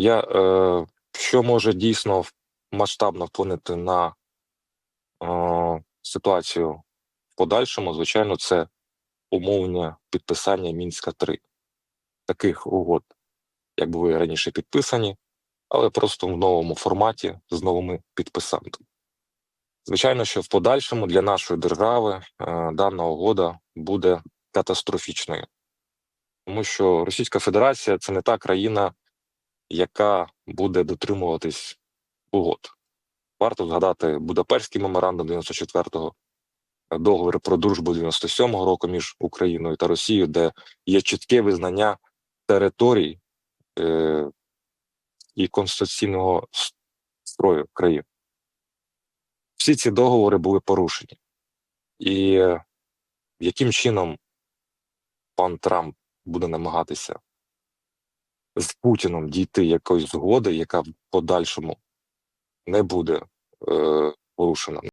Я, е, що може дійсно масштабно вплинути на е, ситуацію в подальшому, звичайно, це умовне підписання Мінська 3 таких угод, як були раніше підписані, але просто в новому форматі з новими підписантами. Звичайно, що в подальшому для нашої держави е, дана угода буде катастрофічною, тому що Російська Федерація це не та країна, яка буде дотримуватись угод. Варто згадати Будапештський меморандум 94-го, договір про дружбу 97-го року між Україною та Росією, де є чітке визнання територій е, і конституційного строю країн. Всі ці договори були порушені. І е, яким чином пан Трамп буде намагатися з Путіном дійти якоїсь згоди, яка в подальшому не буде е, порушена.